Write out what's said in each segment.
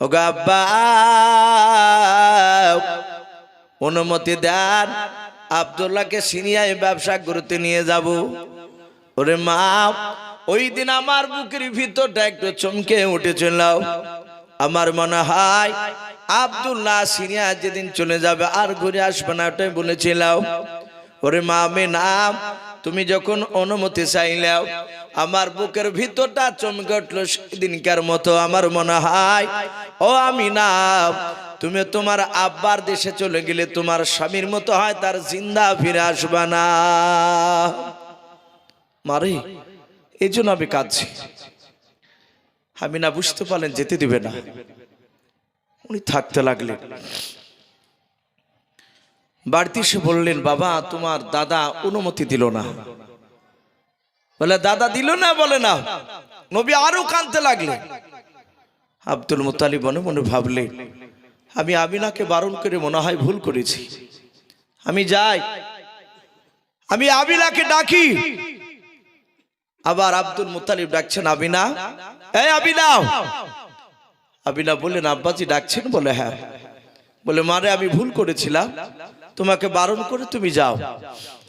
আব্বা, অনুমতি দেন, আবদুল্লাহকে সিনিয়ায় ব্যবসা করতে নিয়ে যাব। ওরে মা, ওই দিন আমার বুকের ভিতরটা একটু চমকে উঠেছিল। আমার মনে হয় আবদুল্লাহ সিনিয়া যেদিন চলে যাবে আর ঘুরে আসবে না, ওটাই বলেছিলাম ওরে মা, আমি নাম তুমি যখন অনুমতি চাইলেও, আমার বুকের ভিতরটা চমকে উঠল সেদিনকার মতো আমার মনে হয়। ও আমি না তুমি তোমার আব্বার দেশে চলে গেলে তোমার স্বামীর মতো হয়, তার জিন্দা ফিরে আসবে না। মারে, এই জন্য আমি কাঁদছি। আমি না বুঝতে পারলেন যেতে দিবে না। উনি থাকতে লাগলেন। বাড়িতে এসে বললেন, বাবা, তোমার দাদা অনুমতি দিল না। বলে, দাদা দিল না? বলে, না। নবী আরও কানতে লাগলে আব্দুল মুতালিব মনে মনে ভাবলে আমি আমিনাকে বারণ করে মনে হয় ভুল করেছি। আমি যাই। আমি আবিনাকে ডাকি। আবার আব্দুল মুতালিব ডাকছেন আবিনা এই আবিনা আবিনা বললেন, আব্বাজি ডাকছেন? বলে হ্যাঁ। বলে, মারে, আমি ভুল করেছিলাম। তোমাকে বারণ করে তুমি যাও।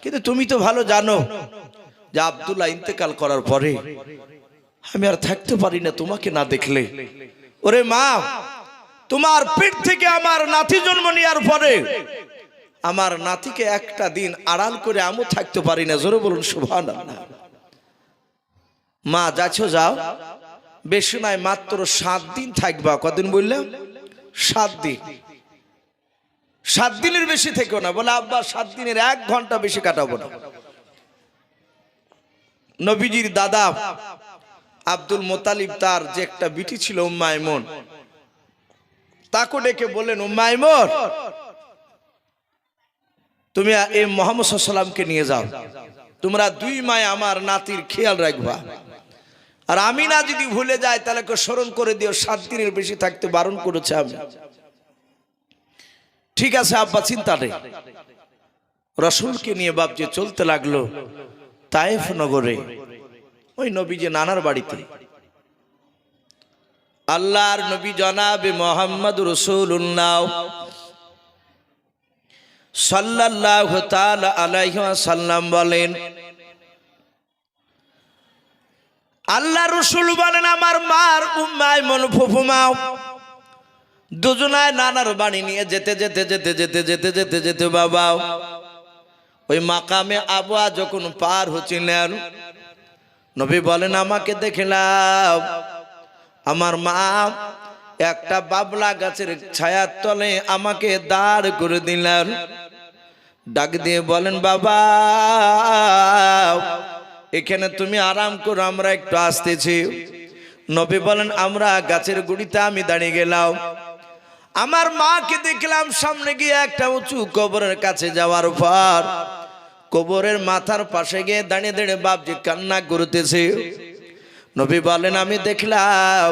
কিন্তু তুমি তো ভালো জানো যে আবদুল্লাহ ইন্তেকাল করার পরে আমি আর থাকতে পারি না তোমাকে না দেখলে। ওরে মা, তোমার পেট থেকে আমার নাতি জন্ম নেওয়ার পরে আমার নাতিকে একটা দিন আড়াল করে আমও থাকতে পারি না। জোরে বলুন শুভান মা যাচ্ছ যাও। বেশি নয়, মাত্র সাত দিন থাকবা। কদিন বললাম? সাত দিন। সাত দিনের বেশি থেকেও না। বলে, আব্বা, সাত দিনের এক ঘণ্টা বেশি কাটাবো না। নবীজির দাদা আব্দুল মোতালিব তার যে একটা বিটি ছিল উম্মায়মন তাকে ডেকে বললেন উম্মায়মন তুমি এই মোহাম্মদ সাল্লামকে নিয়ে যাও। তোমরা দুই মায় আমার নাতির খেয়াল রাখবা। আর আমি না যদি ভুলে যাই, তাহলে স্মরণ করে দিও, সাত দিনের বেশি থাকতে বারণ করেছে আমি। ঠিক আছে, আব্বা, চিন্তা নেই। রসুলকে নিয়ে বাপজি চলতে লাগল তায়েফ নগরে, ওই নবী যে নানার বাড়িতে। আল্লাহর নবী জনাবে মোহাম্মদ রসুল রসুল্লাহ সাল্লাহ আলাইসাল্লাম বলেন, আল্লাহ রসুল বলেন, আমার মার উম্মায় মন ফুফুমাও দুজনায় নানার বাড়ি নিয়ে যেতে যেতে যেতে যেতে যেতে যেতে যেতে বাবা। ওই মাকামে আবুয়া যখন পার হচ্ছিলেন, নবী বলেন, আমাকে দেখলাম আমার মা একটা বাবলা গাছের ছায়ার তলে আমাকে দাঁড় করে দিলেন। ডাক দিয়ে বলেন, বাবা, এখানে তুমি আরাম করো, আমরা একটু আসতেছি। নবী বলেন, আমরা গাছের গুড়িতে আমি দাঁড়িয়ে গেলাম। আমার মাকে দেখলাম সামনে গিয়ে একটা উঁচু কবরের কাছে যাওয়ার পর কবরের মাথার পাশে গিয়ে দাঁড়িয়ে দাঁড়িয়ে বাপজি কান্না করতেছে। নবী বলেন আমি দেখলাম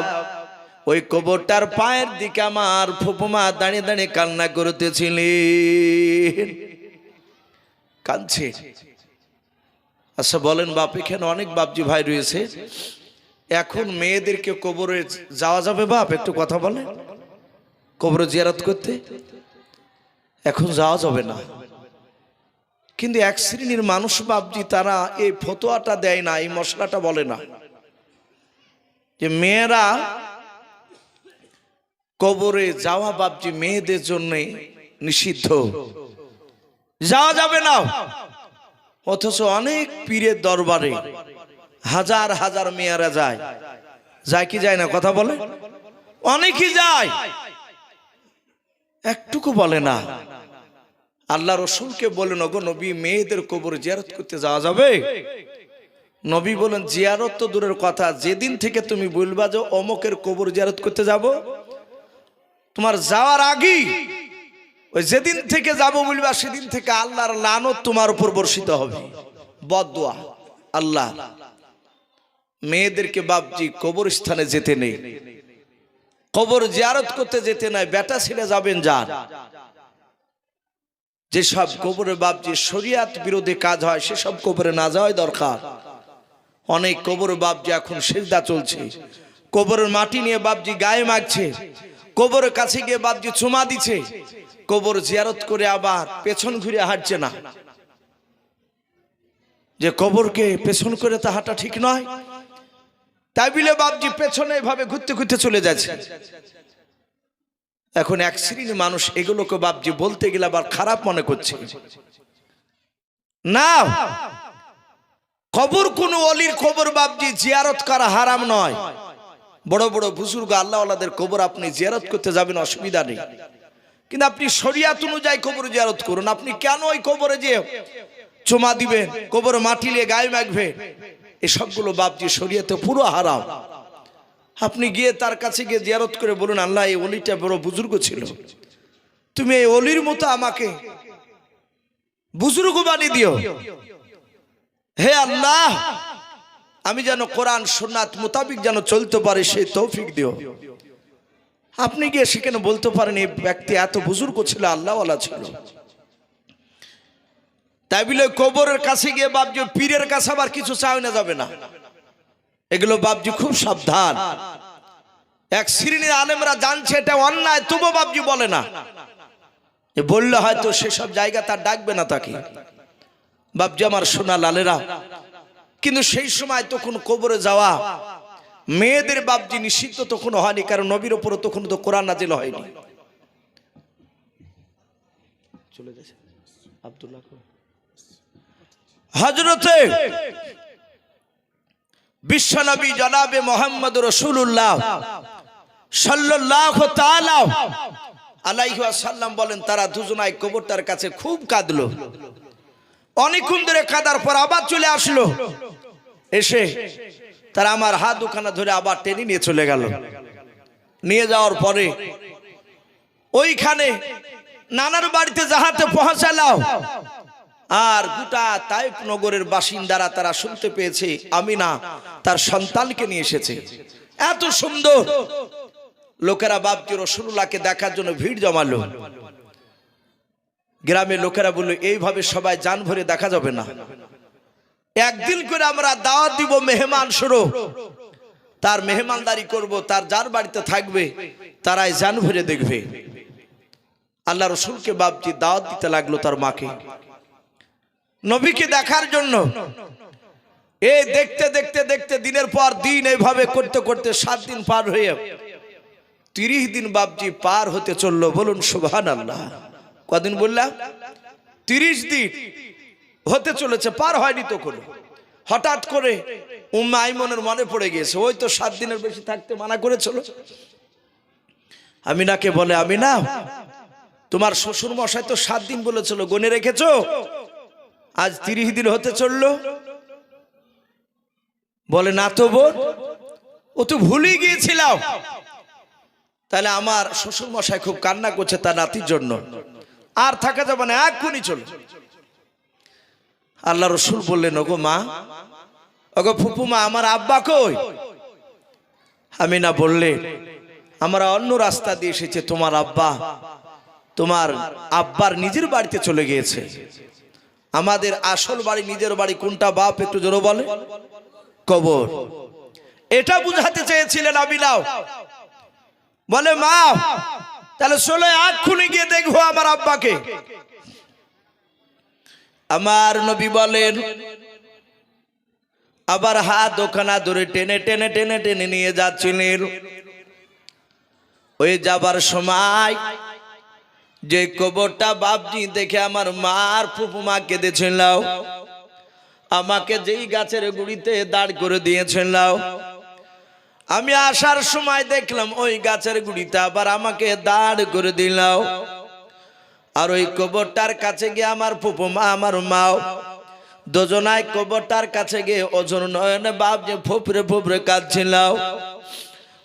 ওই কবরটার পায়ের দিকে আমার ফুপুমা দাঁড়িয়ে দাঁড়িয়ে কান্না করতেছিলেন। কাঁদছে। আচ্ছা বলেন বাপ, এখানে অনেক বাপজি ভাই রয়েছে। এখন মেয়েদেরকে কবরে যাওয়া যাবে বাপ? একটু কথা বলেন। কবর জিয়ারত করতে? এখন যাওয়া যাবে না। কিন্তু এক শ্রেণির মানুষ বাপজি, তারা এই ফতোয়াটা দেয় না, এই মশলাটা বলে না। যে মেয়েরা কবরে যাওয়া বাপজি, মেয়েদের জন্য নিষিদ্ধ। যাওয়া যাবে না। অথচ অনেক পীরের দরবারে হাজার হাজার মেয়েরা যায়। যায় কি যায় না, কথা বলে? অনেকই যায়। একটুকু বলে না। আল্লাহ রসুলকে বলেন, ওগো নবী, মেয়েদের কবর জিয়ারত করতে যাওয়া যাবে? নবী বলেন, জিয়ারত তো দূরের কথা। যেদিন থেকে তুমি বলবা যে অমকের কবর জিয়ারত করতে যাব, তোমার যাওয়ার আগেই ওই যেদিন থেকে যাব বলবা, সেদিন থেকে আল্লাহর লানত তোমার উপর বর্ষিত হবে। বদুয়া আল্লাহ। মেয়েদেরকে বাপজি কবরস্থানে যেতে নেই। কবর জিয়ারত করতে যেতে নাই, বেটা ছেলে যাবেন যান। যেসব কবরে বাপজি শরিয়াত বিরোধী কাজ হয়, সেসব কবরে না যাওয়াই দরকার। অনেক কবর বাপজি এখন সেজদা চলছে। কবরের মাটি নিয়ে বাপজি গায়ে মাগছে কবরের কাছে গিয়ে বাপজি চুমা দিছে। কবর জিয়ারত করে আবার পেছন ঘুরে হাঁটছে না। যে কবরকে পেছন করে তা হাঁটা ঠিক নয় তাই বিলে বাপজি পেছনে এভাবে ঘুরতে ঘুরতে চলে যাচ্ছে। এখন এক শ্রেণির মানুষ এগুলোকে বাপজি বলতে গেলে আবার খারাপ মনে করছে। না কবর কোন অলির কবর বাপজি জিয়ারত করা হারাম নয়। বড় বড় বুজুর্গ আল্লাহ আল্লাহদের কবর আপনি জিয়ারত করতে যাবেন, অসুবিধা নেই। কিন্তু আপনি শরিয়াত অনুযায়ী কবর জিয়ারত করুন। আপনি কেন ওই কবরে যে চুমা দিবেন? কবর মাটি নিয়ে গায়ে মাখবে? এসবগুলো বাপজি শরিয়াতে পুরো হারাম। আপনি গিয়ে তার কাছে গিয়ে জিয়ারত করে বলুন, আল্লাহ, এই অলিটা বড় বুজুর্গ ছিল। তুমি এই অলির মতো আমাকে বুজুর্গ বানিয়ে দিও। হে আল্লাহ, আমি যেন কোরআন সোনাত মোতাবিক যেন চলতে পারে সেই তৌফিক দিও। আপনি গিয়ে সেখানে বলতে পারেন, এই ব্যক্তি এত বুজুর্গ ছিল, আল্লাহওয়ালা ছিল। তাই বলে কবরের কাছে গিয়ে বাপজি, পীরের কাছে আবার কিছু চাই না যাবে না। এগুলো বাপজি খুব সাবধান। এক শ্রেণির আলেমরা জানছে এটা অন্যায় তবু বাপজি বলে না। বললে হয়তো সেসব জায়গা তার ডাকবে না তাকে। বাপজি আমার সোনা লালেরা, কিন্তু সেই সময় তখন কবরে যাওয়া, মেয়েদের বাপজি নিষিদ্ধ তখন হয়নি, কারণ নবীর ওপরে তখন তো কোরআন নাজিল হয়নি। চলে গেছে আব্দুল্লাহ হজরতে বিশ্বনবী জনাবে মোহাম্মদ রসুল্লাহ সাল্লাহ আলাইহি সাল্লাম বলেন, তারা দুজনায় কবরটার কাছে খুব কাঁদলো। অনেকক্ষণ ধরে কাদার পর আবার চলে আসলো। এসে তারা আমার হাত দুখানা ধরে আবার টেনে নিয়ে চলে গেল। নিয়ে যাওয়ার পরে ওইখানে নানার বাড়িতে যাহাতে পৌঁছালাও আর গোটা তাইপ নগরের বাসিন্দারা তারা শুনতে পেয়েছে আমি না তার সন্তানকে নিয়ে এসেছে। এত সুন্দর। লোকেরা বাপজি রসুল্লাহকে দেখার জন্য ভিড় জমালো। গ্রামের লোকেরা বলল, এইভাবে সবাই যান ভরে দেখা যাবে না। একদিন করে আমরা দাওয়াত দিব মেহমান শুরু। তার মেহমানদারি করব, তার যার বাড়িতে থাকবে, তারাই জান ভরে দেখবে। আল্লাহ রসুলকে বাপজি দাওয়াত দিতে লাগল তার মাকে। নবীকে দেখার জন্য। এ দেখতে দেখতে দেখতে দিনের পর দিন এইভাবে করতে করতে সাত দিন পার হয়ে তিরিশ দিন বাপজি পার হতে চলল। বলুন সুবহান আল্লাহ কদিন বললাম তিরিশ দিন হতে চলেছে, পার হয়নি তো কোনো হঠাৎ করে উম্মা আইমনের মনে পড়ে গেছে। ওই তো সাত দিনের বেশি থাকতে মানা করেছিল। আমিনাকে বলে, আমিনা, তোমার শ্বশুর মশাই তো সাত দিন বলেছিল, গনে রেখেছো? আজ তিরিশ দিন হতে চলল। বলে, না তো বোন, ও তো ভুলে গিয়েছিলাম। তাহলে আমার শ্বশুর মশাই খুব কান্না করছে তার নাতির জন্য। আর থাকা যাবে না, এক্ষুনি চল। আল্লাহ রসুল বললেন, ওগো মা, ওগো ফুপু মা আমার আব্বা কই? আমি না বললে, আমরা অন্য রাস্তা দিয়ে এসেছে, তোমার আব্বা, তোমার আব্বার নিজের বাড়িতে চলে গিয়েছে। আমাদের আসল বাড়ি, নিজের বাড়ি কোনটা বাপ একটু জোরো বলে? কবর। এটা বুঝাতে চেয়েছিলেন আবিলাও বলে, মা, তাহলে চলে এক্ষুনি গিয়ে দেখব আমার আব্বাকে। আমার নবী বলেন, আবার হাত ওখানা ধরে টেনে টেনে টেনে টেনে নিয়ে যাচ্ছিলেন। ওই যাবার সময় যে কবরটা বাপজি দেখে আমার মার ফুপুমা কেঁদেছিল আমাকে যেই গাছের গুড়িতে দাঁড় করে দিয়েছিল আমি আসার সময় দেখলাম ওই গাছের গুড়িতে আবার আমাকে দাঁড় করে দিল আর ওই কবরটার কাছে গিয়ে আমার ফুপুমা আমার মাও। দুজনায় কবরটার কাছে গিয়ে ওজন নয়নে বাপ যে ফুপরে ফুপরে কাঁদছিল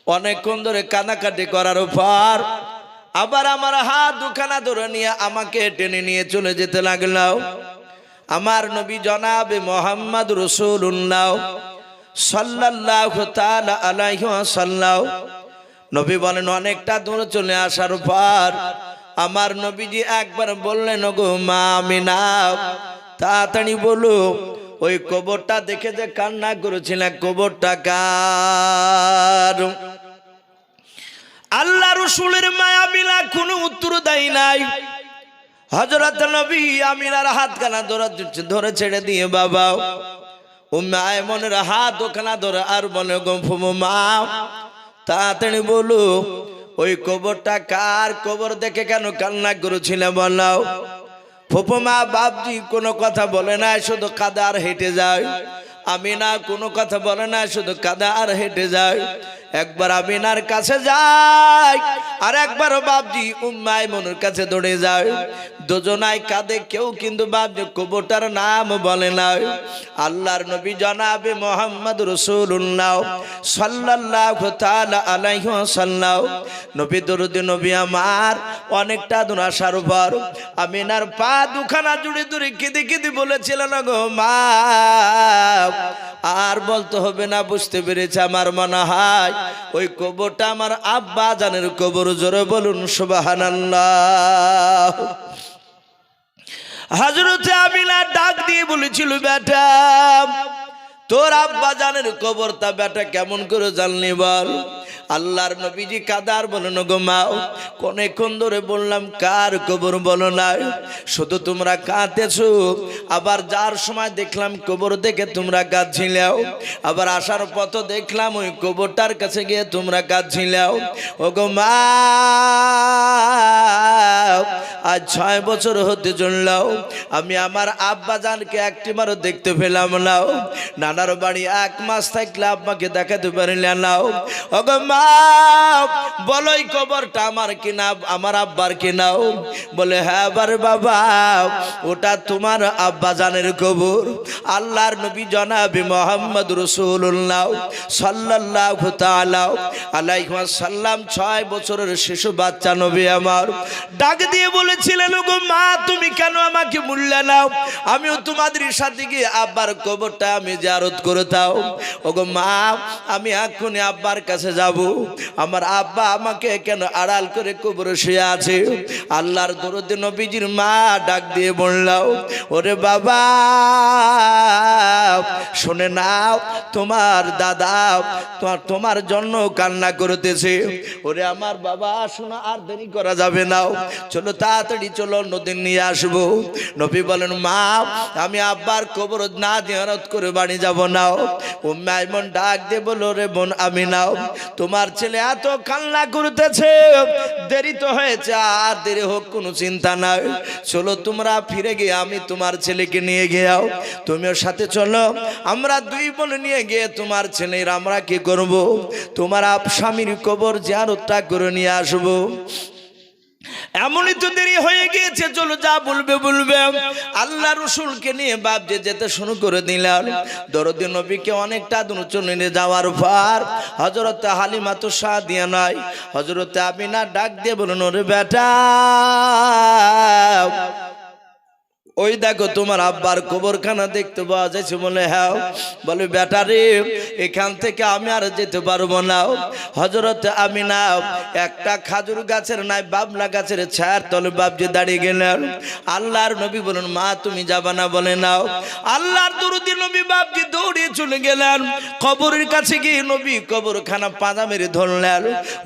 অনেকক্ষণ ধরে কানাকাটি করার পর আবার আমার হাত দুখানা ধরে নিয়ে আমাকে টেনে নিয়ে চলে যেতে লাগল। আমার নবী জনাবে মোহাম্মদ রসুল্লাহ সাল্লাহ আলাইহি সাল্লাহ নবী বলেন, অনেকটা দূরে চলে আসার পর আমার নবীজি একবার বললেন গো মা আমি না তাড়াতাড়ি বলো, ওই কবরটা দেখে যে কান্না করেছিলেন কবরটা কার? আল্লাহ রসুলের মায়া মিলা কোনো উত্তর দেয় নাই। হজরত নবী আমিনার হাত কানা ধরে ধরে ছেড়ে দিয়ে বাবা ও মায় মনের হাত ওখানা ধরে আর বলে গম্ফুম মা। তাড়াতাড়ি বলো ওই কবরটা কার কবর দেখে কেন কান্না করেছিলে বলাও ফুপুমা বাপজি কোনো কথা বলে না শুধু কাদা আর হেঁটে যায়। আমি না কোনো কথা বলে না শুধু কাদা আর হেঁটে যায়। একবার আমিনার কাছে যাই, আর একবার বাপজি উম্মাই মনের কাছে দৌড়ে যায়। দুজনাই কাঁদে, কেউ কিন্তু বাবজি কবরটার নাম বলে না। আল্লাহর নবী জনাবে মোহাম্মদ রসুল্লাহ সাল্লাহ তাআলা আলাইহি ওয়াসাল্লাম। নবী দরুদ, নবী আমার, অনেকটা দূর আসার পর আমিনার পা দুখানা জুড়ে জুড়ে কেঁদে কেঁদে বলেছিলেন গো মা, আর বলতে হবে না, বুঝতে পেরেছে আমার মনে হয় ওই কবরটা আমার আব্বা জানের কবর, জোরে বলুন সুবহানাল্লাহ। হাজরতে আমিনা ডাক দিয়ে বলেছিল, বেটা, তোর আব্বা জানের কবরটা বেটা কেমন করে জানলি বল? আল্লাহর নবীজি কাদার বলেন গো মাও কোনেক্ষণ ধরে বললাম, কার কবর বলো না? শুধু তোমরা কাঁদেছো। আবার যার সময় দেখলাম কবর দেখে তোমরা কাঁদছিলাও। আবার আসার পথ দেখলাম ওই কবরটার কাছে গিয়ে তোমরা কাঁদছিলাও। ও গো মা, আজ ছয় বছর হতে চললাও। আমি আমার আব্বা জানকে একটিবারও দেখতে পেলাম নাও নানার বাড়ি এক মাস থাকলে আব্বাকে দেখাতে পারিলে নাও ও ওগো মা বলোই কবরটা আমার কিনা, আমার আব্বার কিনাও বলে হ্যাঁ বাবা, ওটা তোমার আব্বা জানের কবর। আল্লাহর নবী মোহাম্মদ রসুল্লাহ সাল্লাহ সাল্লাম ছয় বছরের শিশু বাচ্চা নবী আমার। ডাক দিয়ে বলেছিলেন গো মা, তুমি কেন আমাকে মূল্য নাও? আমিও তোমাদের সাথে গিয়ে আব্বার কবরটা আমি জারত করে দাও। ওগো মা, আমি এখনই আব্বার কাছে যাব। আমার আব্বা আমাকে কেন আড়াল করে কবর শুয়ে আছে? আল্লাহর দরদ নবীজির মা ডাক দিয়ে বললাও ওরে বাবা, শুনে নাও, তোমার দাদা তোমার তোমার জন্য কান্না করতেছে। ওরে আমার বাবা, শোনো, আর দেরি করা যাবে না। চলো তাড়াতাড়ি চলো নদী নিয়ে আসব। নবী বলেন, মা, আমি আব্বার কবর না জিয়ারত করে বাড়ি যাব নাও ও মাইমন ডাক দে বলো রে বোন, আমি নাও, তোমার ছেলে এত কান্না করতেছে। দেরি তো হয়েছে, আর দেরি হোক, কোনো চিন্তা নাই। চলো তোমরা ফিরে গিয়ে আমি তোমার ছেলেকে নিয়ে গিয়াও তুমিও সাথে চলো। আমরা দুই বোন নিয়ে গিয়ে তোমার ছেলের আমরা কি করব? তোমার আপ স্বামীর কবর জিয়ারতটা করে নিয়ে আসব। এমনই তো দেরি হয়ে গিয়েছে, চলো যা বলবে বলবে। আল্লাহ রসুলকে নিয়ে বাপ যে যেতে শুরু করে দিলাম দরদি নবীকে অনেকটা নিয়ে যাওয়ার পর হজরতে হালিমা তো সাহ দিয়ে নয় হজরতে আমিনা ডাক দিয়ে বলুন ওরে বেটা ওই দেখো তোমার আব্বার কবরখানা দেখতে পাওয়া যাচ্ছে বলে হ্যাঁ বলে বেটারে এখান থেকে আমি আর যেতে পারব না। হজরত আমি না একটা খাজুর গাছের নাই, বাবলা গাছের ছায়ার তলে বাবজি দাঁড়িয়ে গেলেন। আল্লাহর নবী বলুন মা, তুমি যাবা না বলে নাও। আল্লাহর দুরুদি নবী বাবজি দৌড়িয়ে চলে গেলেন। কবরের কাছে গিয়ে নবী কবরখানা পাঁজা মেরে ধরলেন।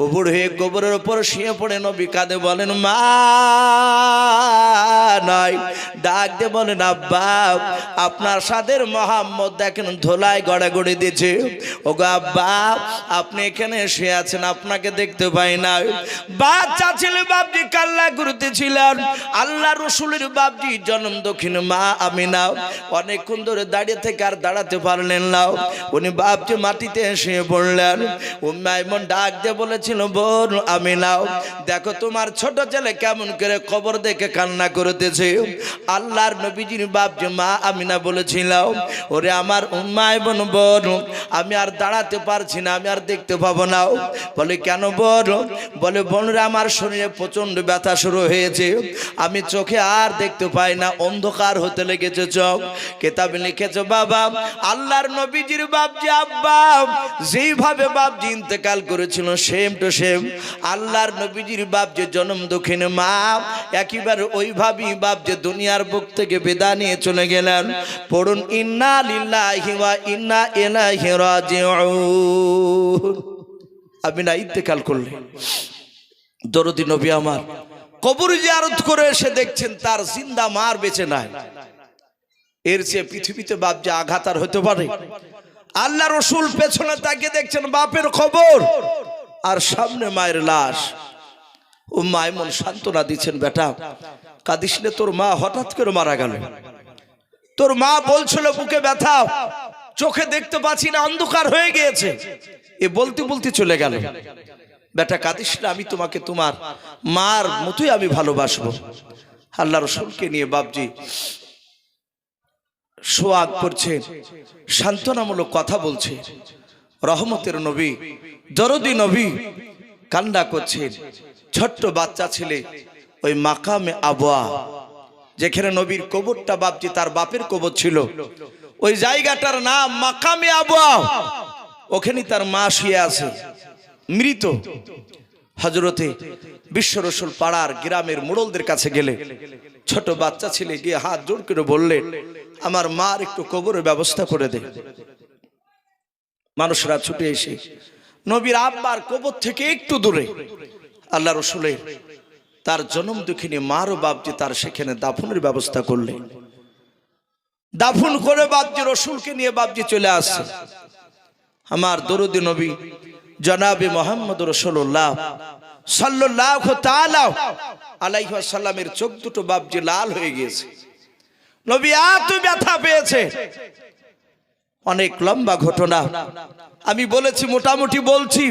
উপর হয়ে কবরের উপর শুয়ে পড়ে নবী কাঁদে, বলেন, মা, নাই ডাক বলেন আব্বা আপনার সাদের মোহাম্মদ দেখেন ধোলায় গড়াগড়ি দিয়েছে গো আব্বা, আপনি এখানে শুয়ে আছেন, আপনাকে দেখতে পাই না। বাচ্চা ছেলে বাপজি কাল্লা করতেছিলেন আল্লাহ রসুলের বাপজি জন্ম দক্ষিণ মা আমি নাও অনেকক্ষণ ধরে দাঁড়িয়ে থেকে আর দাঁড়াতে পারলেন না। উনি বাপজি মাটিতে শুয়ে পড়লেন। উম্মাইমন ডাক দিয়ে বলেছিল, বোন আমি নাও দেখো তোমার ছোট ছেলে কেমন করে কবর দেখে কান্না করতেছে। আল্লাহর নবীজির বাপ যে মা আমিনা বলেছিলাম, ওরে আমার উম্মায় বোন বোন আমি আর দাঁড়াতে পারছি না, আমি আর দেখতে পাবো না। বলে, কেন বোন বলে, বোনরা, আমার শরীরে প্রচণ্ড ব্যথা শুরু হয়েছে। আমি চোখে আর দেখতে পাই না, অন্ধকার হতে লেগেছে চোখ। কেতাবে লিখেছে, বাবা, আল্লাহর নবীজির বাপ যে আব্বা, যেইভাবে বাপজি ইন্তেকাল করেছিল সেম টু সেম আল্লাহর নবীজির বাপ যে জন্ম দক্ষিণে মা একইবার ওইভাবেই বাপ যে দুনিয়ার বুক থেকে বিদা নিয়ে চলে গেলেন। পড়ুন, ইন্না লিল্লাহি ওয়া ইন্না ইলাইহি রাজিউন। আমি না ইন্তেকাল করলেন। দরদি নবী আমার, কবর জিয়ারত করে এসে দেখছেন তার জিন্দা মার বেঁচে নাই। এর চেয়ে পৃথিবীতে বাপ যে আঘাত আর হতে পারে। আল্লাহ রসুল পেছনে তাকিয়ে দেখছেন বাপের খবর আর সামনে মায়ের লাশ। ও মায়মন সান্ত্বনা দিচ্ছেন, বেটা কাঁদিস তোর মা, হঠাৎ করে মারা গেল। তোর মা বলছিল, বুকে ব্যথা, চোখে দেখতে পাচ্ছি না, অন্ধকার হয়ে গিয়েছে। এ বলতে বলতে চলে গেল। বেটা, কাঁদিস না, আমি তোমাকে তোমার মার মতোই আমি ভালোবাসবো। আল্লাহ রসুলকে নিয়ে বাপজি সোয়াগ করছে, সান্ত্বনামূলক কথা বলছে। রহমতের নবী, দরদি নবী কান্না করছেন ছোট্ট বাচ্চা ছেলে ওই মাকামে আবোয়া যেখানে নবীর কবরটা বাপজি তার বাপের কবর ছিল। ওই জায়গাটার নাম মাকামে আবোয়া ওখানে তার মা শুয়ে আছে, মৃত। হজরতে বিশ্ব রসুল পাড়ার গ্রামের মোড়লদের কাছে গেলে, ছোট বাচ্চা ছেলে গিয়ে হাত জোর করে বললেন আমার মার একটু কবরের ব্যবস্থা করে দে। মানুষরা ছুটে এসে, নবীর আব্বার কবর থেকে একটু দূরে। আল্লাহ রসুলের তার জন্ম দুঃখিনী মার বাপজি তার সেখানে দাফনের ব্যবস্থা করলেন দাফন করে বাপজি রসুলকে নিয়ে বাপজি চলে আসছে আমার দরুদি নবী জনাবে মোহাম্মদ রসুল্লাহ সাল্লাহ আলাইসাল্লামের চোখ দুটো বাপজি লাল হয়ে গিয়েছে। নবী এত ব্যথা পেয়েছে। অনেক লম্বা ঘটনা। আমি বলেছি, মোটামুটি বলছি,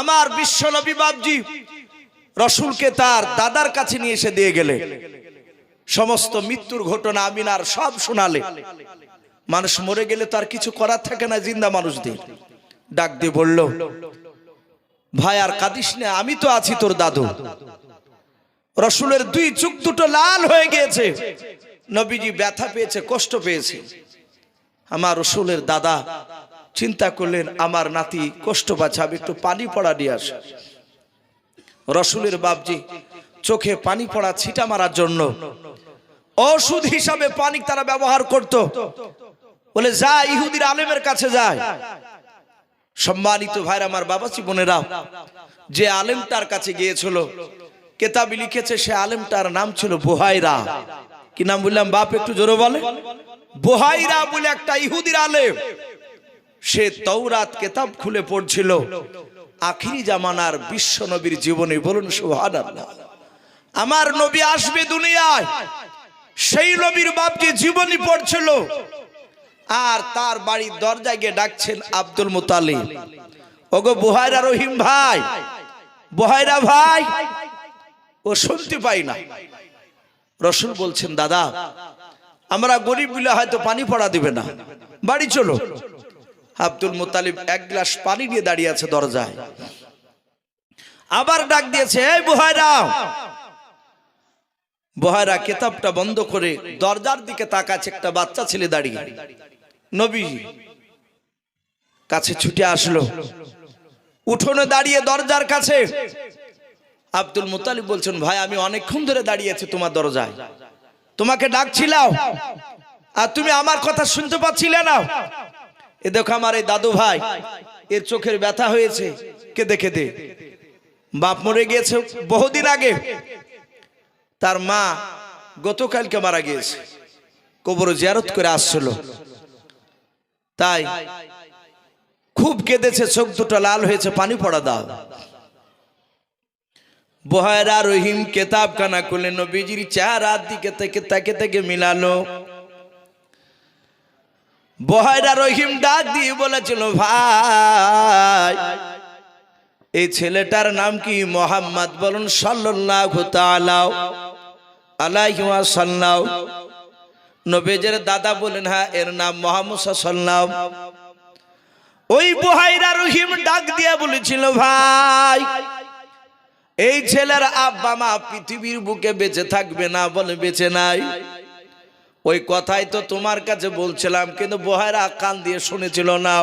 আমার বিশ্ব নবী বাপজি রসুলকে তার দাদার কাছে নিয়ে এসে দিয়ে গেলে। সমস্ত মৃত্যুর ঘটনা আমিনার সব শোনালে। মানুষ মরে গেলে তার কিছু করার থাকে না জিন্দা মানুষদের। ডাক দিয়ে বলল, ভাই, আর কাঁদিস না, আমি তো আছি তোর দাদু। রসুলের দুই চোখ দুটো লাল হয়ে গিয়েছে। নবীজি ব্যথা পেয়েছে, কষ্ট পেয়েছে। আমার রসুলের দাদা চিন্তা করলেন, আমার নাতি কষ্ট পাচ্ছে, আমি একটু পানি পড়া দিয়ে আস। রসুলের বাপজি, চোখে পানি পড়া ছিটা মারার জন্য। ওষুধ হিসাবে পানি তারা ব্যবহার করত। বলে, যা ইহুদির আলেমের কাছে যায়। সম্মানিত ভাইরা, আমার বাবাজি বোনেরা, যে আলেমটার কাছে গিয়েছিল, কেতাবি লিখেছে সে আলেমটার নাম ছিল বুহাইরা। কি নাম বললাম? বাপ, একটু জোরে বলে। বুহাইরা বলে একটা ইহুদির আলেম। সে তৌরাত কেতাব খুলে পড়ছিল। আখিরি জামানার বিশ্ব নবীর জীবনে বলুন সুহান আমার নবী আসবে দুনিয়ায়, সেই নবীর বাপকে জীবনী পড়ছিল। আর তার বাড়ির দরজায় গিয়ে ডাকছেন আব্দুল মুতালিব। ওগো বুহাইরা রহিম ভাই, বুহাইরা ভাই, ও শুনতে পাই না। রসুল বলছেন, দাদা, আমরা গরিব হয়তো পানি পড়া দিবে না। বাড়ি চলো। আব্দুল মুতালিব এক গ্লাস পানি নিয়ে দাঁড়িয়ে আছে দরজায়। আবার ডাক দিয়েছে, এই বুহাইরা! বহারা কেতাবটা বন্ধ করে দরজার দিকে তাকাচ্ছে একটা বাচ্চা ছেলে দাঁড়িয়ে। নবী কাছে ছুটে আসলো। উঠোনে দাঁড়িয়ে দরজার কাছে। আব্দুল মুতালিব বলছেন, ভাই, আমি অনেকক্ষণ ধরে দাঁড়িয়ে আছি তোমার দরজায়। তোমাকে ডাকছিলাম আর তুমি আমার কথা শুনতে পাচ্ছিলে না। এ দেখো আমার এই দাদু ভাই, এর চোখের ব্যথা হয়েছে। কেঁদে কেঁদে। বাপ মরে গিয়েছে বহুদিন আগে। তার মা গতকালকে মারা গিয়েছে। কবর জিয়ারত করে আসছিল। তাই খুব কেঁদেছে, চোখ দুটো লাল হয়েছে, পানি পড়া দাও। বহায়রা রহিম কেতাব খানা করলেন নবীজির চেহারার দিকে থেকে তাকে থেকে মিলালো। বহায়রা রহিম ডাক দিয়ে বলেছিল, ভাই, এই ছেলেটার নাম কি মোহাম্মদ বলুন? আলাইহি ওয়াসাল্লাম। নবীজের দাদা বলেন হ্যাঁ এর নাম মোহাম্মদ সাল্লাম ওই বুহাইরা রহিম ডাক দিয়ে বলেছিল, ভাই, এই ছেলের আব্বা মা পৃথিবীর বুকে বেঁচে থাকবে না বলে বেঁচে নাই। ওই কথাই তো তোমার কাছে বলছিলাম, কিন্তু বহাইরা কান দিয়ে শুনেছিল না।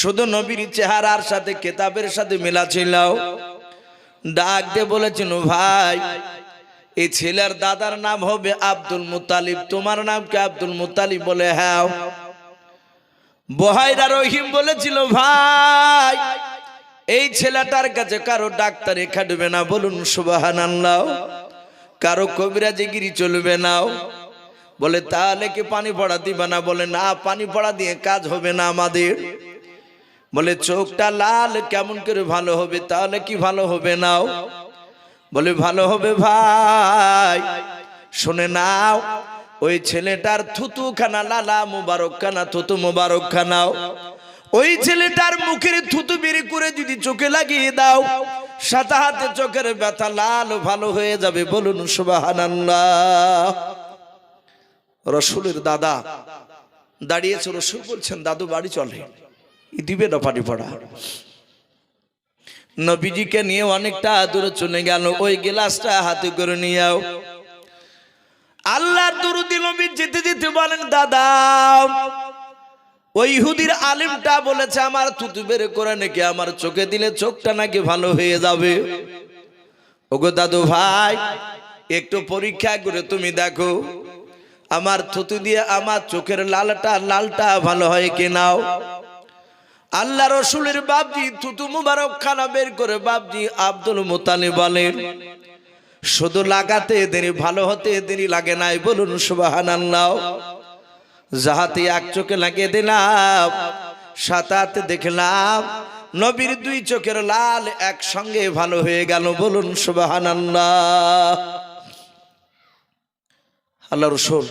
শুধু নবীর চেহারার সাথে কেতাবের সাথে মেলা ছিল ডাক দিয়ে বলেছিল, ভাই, এই ছেলের দাদার নাম হবে আব্দুল মুতালিব, তোমার নাম কি আব্দুল মুতালিব বলে? হ্যাঁ। বহাইরা রহিম বলেছিল, ভাই, এই ছেলেটার কাছে কারও ডাক্তার খাটবে না, বলুন সুবাহান কারও কবিরাজিগিরি চলবে না। বলে, তাহলে কি পানি পড়া দিবে না? বলে, না, পানি পড়া দিয়ে কাজ হবে না আমাদের। বলে, চোখটা লাল, কেমন করে ভালো হবে, তাহলে কি ভালো হবে নাও? বলে, ভালো হবে ভাই, শুনে নাও, ওই ছেলেটার থুতু খানা লালা মুবারক খানা থুতু মুবারক খানাও ওই ছেলেটার মুখের থুতু বের করে যদি চোখে লাগিয়ে দাও, সাথে হাতে চোখের ব্যথা লাল ভালো হয়ে যাবে। বলুন, সুবাহানাল্লাহ। রসুলের দাদা দাঁড়িয়েছে, রসুল বলছেন, দাদু, বাড়ি চলে দিবে না পানি পড়া। নবীজিকে নিয়ে অনেকটা দূরে চলে গেল, ওই গিলাসটা হাতে করে নিয়েও আল্লাহ দুরুদি নবী যেতে যেতে বলেন, দাদা, ওই ইহুদির আলিমটা বলেছে, আমার থুতু বের করে নাকি আমার চোখে দিলে চোখটা নাকি ভালো হয়ে যাবে? ওগো দাদু ভাই, একটু পরীক্ষা করে তুমি দেখো। আমার থুতু দিয়ে আমার চোখের লালটা লালটা ভালো হয় কি নাও? আল্লাহ রসুলের বাবজি থুতু মুবারক খানা বের করে বাবজি আব্দুল মুতালি বলেন শুধু লাগাতে দেরি, ভালো হতে দেরি লাগে নাই, বলুন সুবাহান আল্লাহ যাহাতে এক চোখে লাগিয়ে দিলাম, সাতাতে দেখলাম, নবীর দুই চোখের লাল একসঙ্গে ভালো হয়ে গেল, বলুন সুবাহান আল্লাহ আল্লাহ রসুল,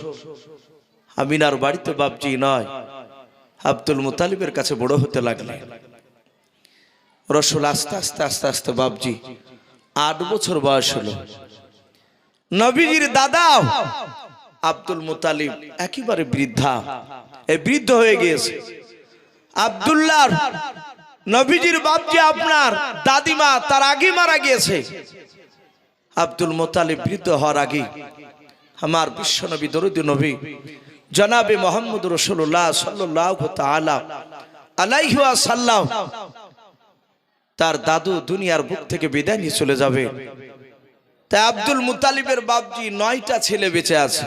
আমিনার বাড়িতে বাবজি নয়, আব্দুল মুতালিবের কাছে বড় হতে লাগলেন। রসুল আস্তে আস্তে আস্তে আস্তে বাবজি আট বছর বয়স হল। নবীজির দাদা আব্দুল মুতালিব একেবারে বৃদ্ধা, এ বৃদ্ধ হয়ে গিয়েছে। আব্দুল্লাহ নবীজির বাপজি আপনার দাদিমা, তার আগে মারা গিয়েছে। আব্দুল মোতালিব বৃদ্ধ হওয়ার আগে আমার বিশ্ব নবী দরুদ নবী, জনাবে মোহাম্মদ রসুল্লাহ সাল্লাহ তালা আলাইহুয়া সাল্লাহ তার দাদু দুনিয়ার বুক থেকে বিদায় নিয়ে চলে যাবে। তাই আব্দুল মুতালিবের বাপজি নয়টা ছেলে বেঁচে আছে।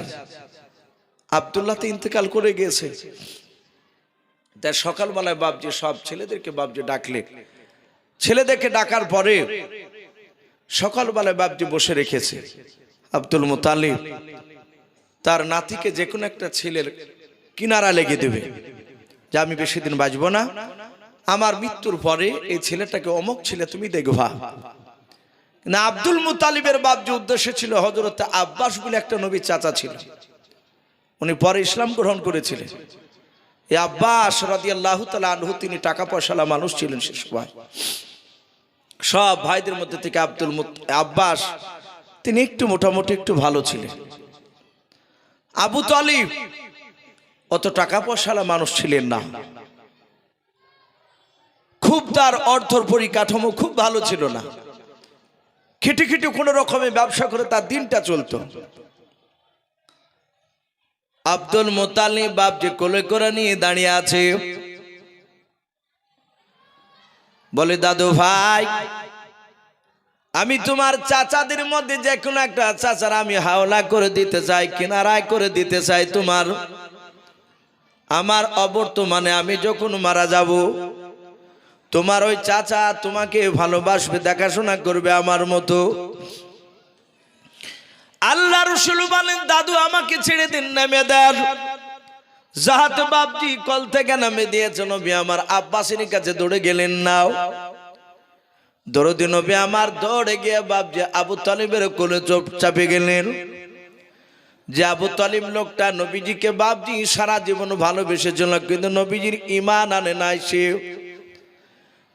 আবদুল্লাহ তো ইন্তেকাল করে গিয়েছে। তাই সকালবেলায় বাপজি সব ছেলেদেরকে বাপজি ডাকলে। ছেলেদেরকে ডাকার পরে সকালবেলায় বাপজি বসে রেখেছে। আব্দুল মুতালিব তার নাতিকে যে কোনো একটা ছেলের কিনারা লেগে দেবে যে আমি বেশি দিন বাঁচব না। আমার মৃত্যুর পরে এই ছেলেটাকে অমক ছেলে তুমি দেখবা। না, আব্দুল মুতালিবের বাপ যে উদ্দেশ্য ছিল হজরত আব্বাস বলে একটা নবীর চাচা ছিল। উনি পরে ইসলাম গ্রহণ করেছিলেন। এই আব্বাস রাদি আল্লাহ আনহু, তিনি টাকা পয়সালা মানুষ ছিলেন সে সময়। সব ভাইদের মধ্যে থেকে আব্দুল আব্বাস, তিনি একটু মোটামুটি একটু ভালো ছিলেন। আবু তালিব, অত টাকা পয়সালা মানুষ ছিলেন না। খুব তার অর্থর পরিকাঠামো খুব ভালো ছিল না। খেটে খেটে কোনো রকমের ব্যবসা করে তার দিনটা চলতো। আব্দুল মোতালিব বাপ যে কোলে করে নিয়ে দাঁড়িয়ে আছে, বলে, দাদু ভাই আমি তোমার চাচাদের মধ্যে যে কোনো একটা চাচার আমি হাওলা করে দিতে চাই, কিনারায় করে দিতে চাই তোমার। আমার অবর্তমানে আমি যখন মারা যাব, তোমার ওই চাচা তোমাকে ভালোবাসবে, দেখাশোনা করবে আমার মতো। আল্লাহ রসুল বলেন, দাদু, আমাকে ছেড়ে দিন নেমে দেন। যাহাতে বাপজি কল থেকে নামে দিয়েছেন আমার আব্বাসিনীর কাছে দৌড়ে গেলেন, নাও। দৌড়ে নবী আমার দৌড়ে গিয়ে বাপজি আবু তালিবের কোলে চোপ চাপে গেলেন। যে আবু তালিম লোকটা নবীজিকে বাপজি সারা জীবন ভালোবেসেছিল, কিন্তু নবীজির ইমান আনে নাই সে।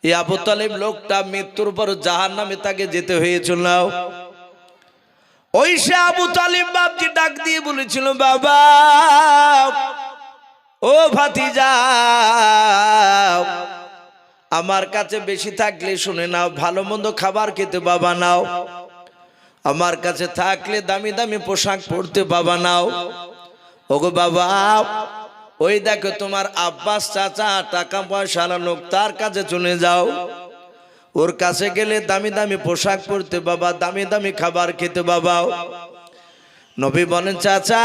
এই আবু তালিব লোকটা মৃত্যুর পর জাহান নামে তাকে যেতে হয়েছিল। ওই সে আবু তালিম বাপজি ডাক দিয়ে বলেছিল, বাবা, ও ভাতিজা আমার কাছে বেশি থাকলে শুনে নাও, ভালো মন্দ খাবার খেতে বাবা নাও। আমার কাছে থাকলে দামি দামি পোশাক পরতে বাবা নাও। ওগো বাবা, ওই দেখো তোমার আব্বাস চাচা টাকা পয়সা লোক, তার কাছে চলে যাও। ওর কাছে গেলে দামি দামি পোশাক পরতে বাবা, দামি দামি খাবার খেতে বাবা। নবী বলেন, চাচা,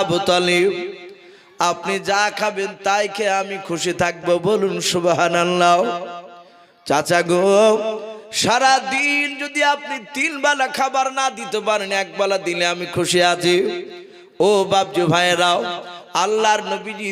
আবু তালিব আপনি যা খাবেন তাই খেয়ে আমি খুশি থাকব, বলুন সুবাহান আল্লাহ চাচা গো সারা দিন যদি আপনি তিন বেলা খাবার না দিতে পারেন, এক বেলা দিলে আমি খুশি আছি। ও বাবজু ভাইয়েরাও, আল্লাহর নবীজি